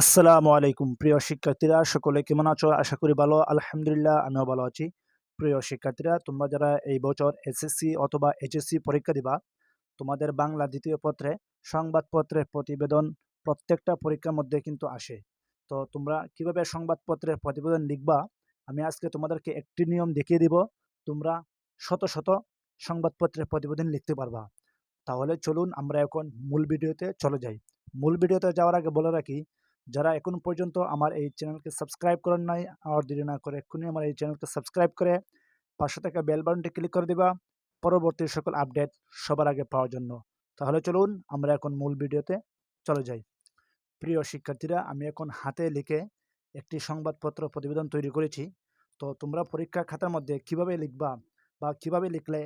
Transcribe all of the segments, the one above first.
আসসালামু আলাইকুম। প্রিয় শিক্ষার্থীরা, সকলে কেমন আছো? আশা করি ভালো। আলহামদুলিল্লাহ, আমিও ভালো আছি। প্রিয় শিক্ষার্থীরা, তোমরা যারা এই বছর এসএসসি অথবা এইচএসসি পরীক্ষা দিবা, তোমাদের বাংলা দ্বিতীয় পত্রে, সংবাদপত্রের প্রতিবেদন প্রত্যেকটা পরীক্ষার মধ্যে কিন্তু আসে। তো তোমরা কীভাবে সংবাদপত্রের প্রতিবেদন লিখবা, আমি আজকে তোমাদেরকে একটি নিয়ম দেখিয়ে দিব। তোমরা শত শত সংবাদপত্রের প্রতিবেদন লিখতে পারবা। তাহলে চলুন আমরা এখন মূল ভিডিওতে চলে যাই। মূল ভিডিওতে যাওয়ার আগে বলে রাখি যারা এখন পর্যন্ত আমার এই চ্যানেলকে সাবস্ক্রাইব করেন নাই, আর দেরি না করে এক্ষুনি আমার এই চ্যানেলকে সাবস্ক্রাইব করে পাশে থাকা বেল বাটনটি ক্লিক করে দিবা। পরবর্তী সকল আপডেট সবার আগে পাওয়ার জন্য। তাহলে চলুন, আমরা এখন মূল ভিডিওতে চলে যাই। প্রিয় শিক্ষার্থীরা, আমি এখন হাতে লিখে একটি সংবাদপত্র প্রতিবেদন তৈরি করেছি। তো তোমরা পরীক্ষা খাতার মধ্যে কীভাবে লিখবা বা কীভাবে লিখলে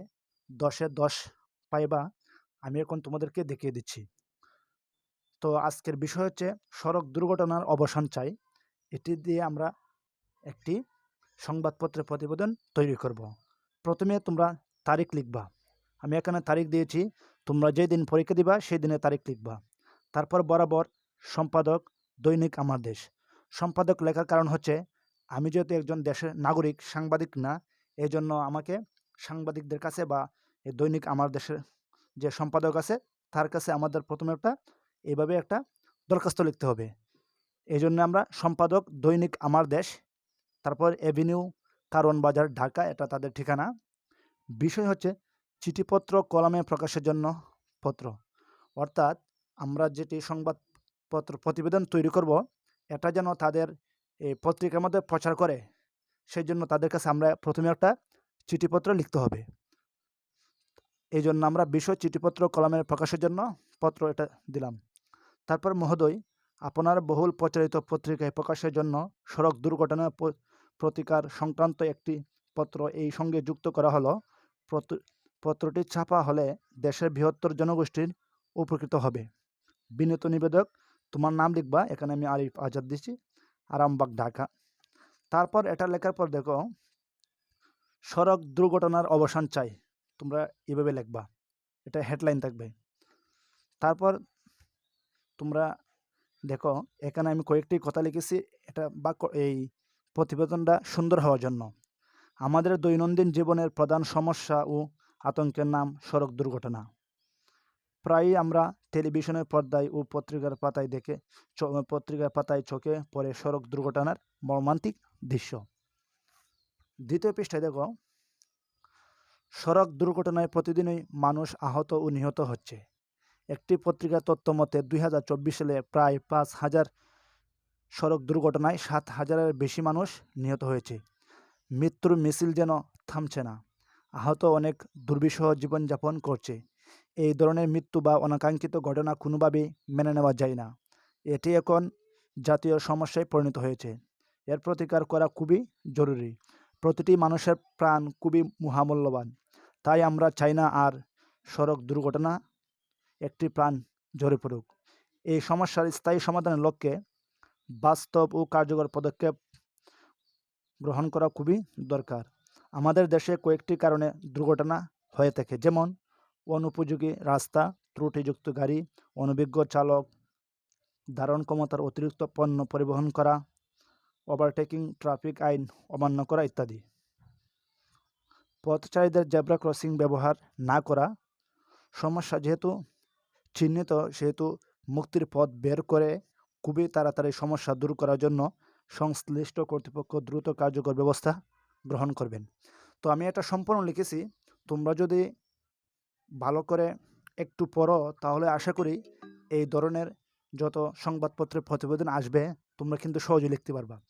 দশে দশ পাইবা, আমি এখন তোমাদেরকে দেখিয়ে দিচ্ছি। তো আজকের বিষয় হচ্ছে সড়ক দুর্ঘটনার অবসান চাই। এটি দিয়ে আমরা একটি সংবাদপত্রের প্রতিবেদন তৈরি করব। প্রথমে তোমরা তারিখ লিখবা। আমি এখানে তারিখ দিয়েছি, তোমরা যেই দিন পরীক্ষা দিবা সেই দিনে তারিখ লিখবা। তারপর বরাবর সম্পাদক, দৈনিক আমার দেশ। সম্পাদক লেখার কারণ হচ্ছে, আমি যেহেতু একজন দেশের নাগরিক, সাংবাদিক না এই জন্য আমাকে সাংবাদিকদের কাছে বা এই দৈনিক আমার দেশের যে সম্পাদক আছে, তার কাছে আমাদের প্রথমে একটা এইভাবে একটা দরখাস্ত লিখতে হবে। এই জন্য আমরা সম্পাদক দৈনিক আমার দেশ, তারপর এভিনিউ, কারণ বাজার, ঢাকা, এটা তাদের ঠিকানা। বিষয় হচ্ছে চিঠিপত্র কলমে প্রকাশের জন্য পত্র। অর্থাৎ আমরা যেটি সংবাদপত্র প্রতিবেদন তৈরি করব, এটা যেন তাদের এই পত্রিকার মধ্যে প্রচার করে সেই জন্য তাদের কাছে আমরা প্রথমে একটা চিঠিপত্র লিখতে হবে। এই জন্য আমরা বিষয়, চিঠিপত্র কলমের প্রকাশের জন্য পত্র এটা দিলাম। তারপর মহোদয়, আপনার বহুল প্রচারিত পত্রিকায় প্রকাশের জন্য সড়ক দুর্ঘটনা প্রতিকার সংক্রান্ত একটি পত্র এই সঙ্গে যুক্ত করা হলো। পত্রটি ছাপা হলে দেশের বৃহত্তর জনগোষ্ঠীর উপকৃত হবে। বিনীত নিবেদক, তোমার নাম লিখবা, এখানে আমি আরিফ আজাদ দিচ্ছি, আরামবাগ, ঢাকা। তারপর এটা লেখার পর দেখো, সড়ক দুর্ঘটনার অবসান চাই, তোমরা এভাবে লিখবা, এটা হেডলাইন থাকবে। তারপর তোমরা দেখো, এখানে আমি কয়েকটি কথা লিখেছি। এটা বা এই প্রতিবেদনটা সুন্দর হওয়ার জন্য। আমাদের দৈনন্দিন জীবনের প্রধান সমস্যা ও আতঙ্কের নাম সড়ক দুর্ঘটনা। প্রায়ই আমরা টেলিভিশনের পর্দায় ও পত্রিকার পাতায় দেখে পত্রিকার পাতায় চোখে পড়ে সড়ক দুর্ঘটনার মর্মান্তিক দৃশ্য। দ্বিতীয় পৃষ্ঠায় দেখো, সড়ক দুর্ঘটনায় প্রতিদিনই মানুষ আহত ও নিহত হচ্ছে। একটি পত্রিকার তথ্য মতে, দুই হাজার চব্বিশ সালে প্রায় পাঁচ হাজার সড়ক দুর্ঘটনায় সাত হাজারের বেশি মানুষ নিহত হয়েছে। মৃত্যুর মিছিল যেন থামছে না, আহত অনেক দুর্বিষহ জীবনযাপন করছে। এই ধরনের মৃত্যু বা অনাকাঙ্ক্ষিত ঘটনা কোনোভাবেই মেনে নেওয়া যায় না। এটি এখন জাতীয় সমস্যায় পরিণত হয়েছে। এর প্রতিকার করা খুবই জরুরি। প্রতিটি মানুষের প্রাণ খুবই মহামূল্যবান। তাই আমরা চাই না আর সড়ক দুর্ঘটনা একটি প্রাণ ঝরে পড়ুক। এই সমস্যার স্থায়ী সমাধানের লক্ষ্যে বাস্তব ও কার্যকর পদক্ষেপ গ্রহণ করা খুবই দরকার। আমাদের দেশে কয়েকটি কারণে দুর্ঘটনা হয়ে থাকে। যেমন, অনুপযোগী রাস্তা, ত্রুটিযুক্ত গাড়ি, অনভিজ্ঞ চালক, ধারণ ক্ষমতার অতিরিক্ত পণ্য পরিবহন করা, ওভারটেকিং, ট্রাফিক আইন অমান্য করা ইত্যাদি। পথচারীদের জেব্রা ক্রসিং ব্যবহার না করা সমস্যা যেহেতু চিহ্নিত সেহেতু মুক্তির পথ বের করে খুবই তাড়াতাড়ি সমস্যা দূর করার জন্য সংশ্লিষ্ট কর্তৃপক্ষ দ্রুত কার্যকর ব্যবস্থা গ্রহণ করবেন। তো আমি এটা সম্পূর্ণ লিখেছি। তোমরা যদি ভালো করে একটু পড়ো, তাহলে আশা করি এই ধরনের যত সংবাদপত্রের প্রতিবেদন আসবে, তোমরা কিন্তু সহজে লিখতে পারবা।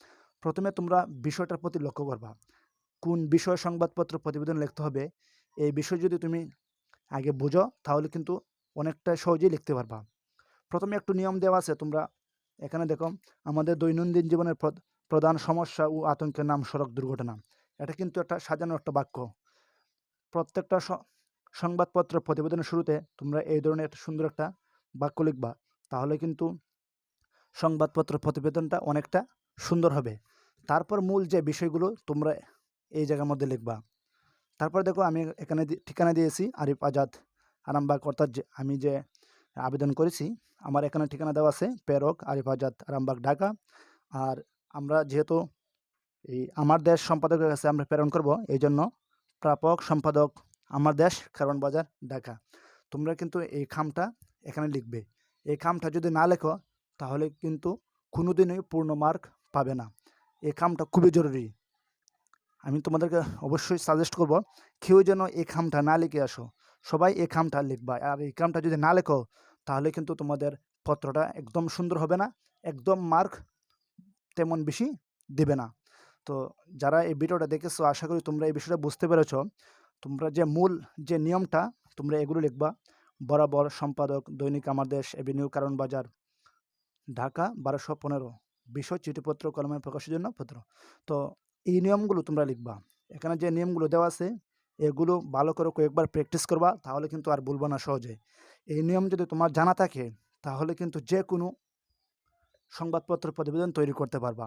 প্রথমে তোমরা বিষয়টার প্রতি লক্ষ্য করবা। কোন বিষয় সংবাদপত্র প্রতিবেদন লিখতে হবে? এই বিষয় যদি তুমি আগে বুঝো, তাহলে কিন্তু অনেকটা সহজেই লিখতে পারবা। প্রথমে একটু নিয়ম দেওয়া আছে তোমরা। এখানে দেখো, আমাদের দৈনন্দিন জীবনের প্রধান সমস্যা ও আতঙ্কের নাম সড়ক দুর্ঘটনা। এটা কিন্তু একটা সাজানো একটা বাক্য। প্রত্যেকটা সংবাদপত্র প্রতিবেদনের শুরুতে তোমরা এই ধরনের একটা সুন্দর একটা বাক্য লিখবা। তাহলে কিন্তু সংবাদপত্র প্রতিবেদনটা অনেকটা সুন্দর হবে। তারপর মূল যে বিষয়গুলো তোমরা এই জায়গার মধ্যে লিখবা। তারপর দেখো আমি এখানে ঠিকানা দিয়েছি আরিফ আজাদ। আরামবাগ অর্থাৎ যে আমি যে আবেদন করেছি, আমার এখানে ঠিকানা দেওয়া আছে প্রেরক আরিফ আজাদ আরামবাগ, ঢাকা। আর আমরা যেহেতু এই আমার দেশ সম্পাদকের কাছে আমরা প্রেরণ করব এই জন্য প্রাপক, সম্পাদক আমার দেশ কারণ বাজার, ঢাকা। তোমরা কিন্তু এই খামটা এখানে লিখবে। এই খামটা যদি না লেখো, তাহলে কিন্তু কোনোদিনই পূর্ণ মার্ক পাবে না। এই খামটা খুবই জরুরি। আমি তোমাদেরকে অবশ্যই সাজেস্ট করব, কেউ যেন এই খামটা না লিখে আসো। সবাই এই খামটা লিখবা। আর এই খামটা যদি না লেখো, তাহলে কিন্তু তোমাদের পত্রটা একদম সুন্দর হবে না, একদম মার্ক তেমন বেশি দেবে না। তো যারা এই ভিডিওটা দেখেছ, আশা করি তোমরা এই বিষয়টা বুঝতে পেরেছ। তোমরা যে মূল যে নিয়মটা, তোমরা এগুলো লিখবা। বরাবর সম্পাদক দৈনিক আমার দেশ এভিনিউ কারণ বাজার, ঢাকা, বারোশো পনেরো। বিষয়, চিঠিপত্র কলমের প্রকাশের জন্য পত্র। তো এই নিয়মগুলো তোমরা লিখবা। এখানে যে নিয়মগুলো দেওয়া আছে এগুলো ভালো করে কয়েকবার প্র্যাকটিস করবা, তাহলে কিন্তু আর ভুলবা না সহজে। এই নিয়ম যদি তোমার জানা থাকে, তাহলে কিন্তু যে কোনো সংবাদপত্র প্রতিবেদন তৈরি করতে পারবা।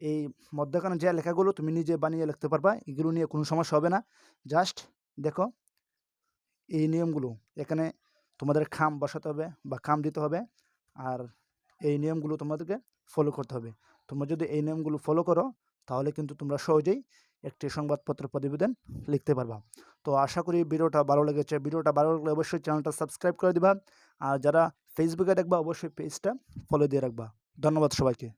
এই মধ্যখানে যে লেখাগুলো তুমি নিজে বানিয়ে লিখতে পারবা, এগুলো নিয়ে কোনো সমস্যা হবে না। জাস্ট দেখো, এই নিয়মগুলো, এখানে তোমাদের খাম বসাতে হবে বা খাম দিতে হবে, আর এই নিয়মগুলো তোমাদেরকে ফলো করতে হবে। তোমরা যদি এই নিয়মগুলো ফলো করো, তাহলে কিন্তু তোমরা সহজেই একটি সংবাদপত্র প্রতিবেদন লিখতে পারবা। তো আশা করি ভিডিওটা ভালো লেগেছে। ভিডিওটা ভালো লাগলে অবশ্যই চ্যানেলটা সাবস্ক্রাইব করে দিবা। আর যারা ফেসবুকে দেখবা, অবশ্যই পেজটা ফলো দিয়ে রাখবা। ধন্যবাদ সবাইকে।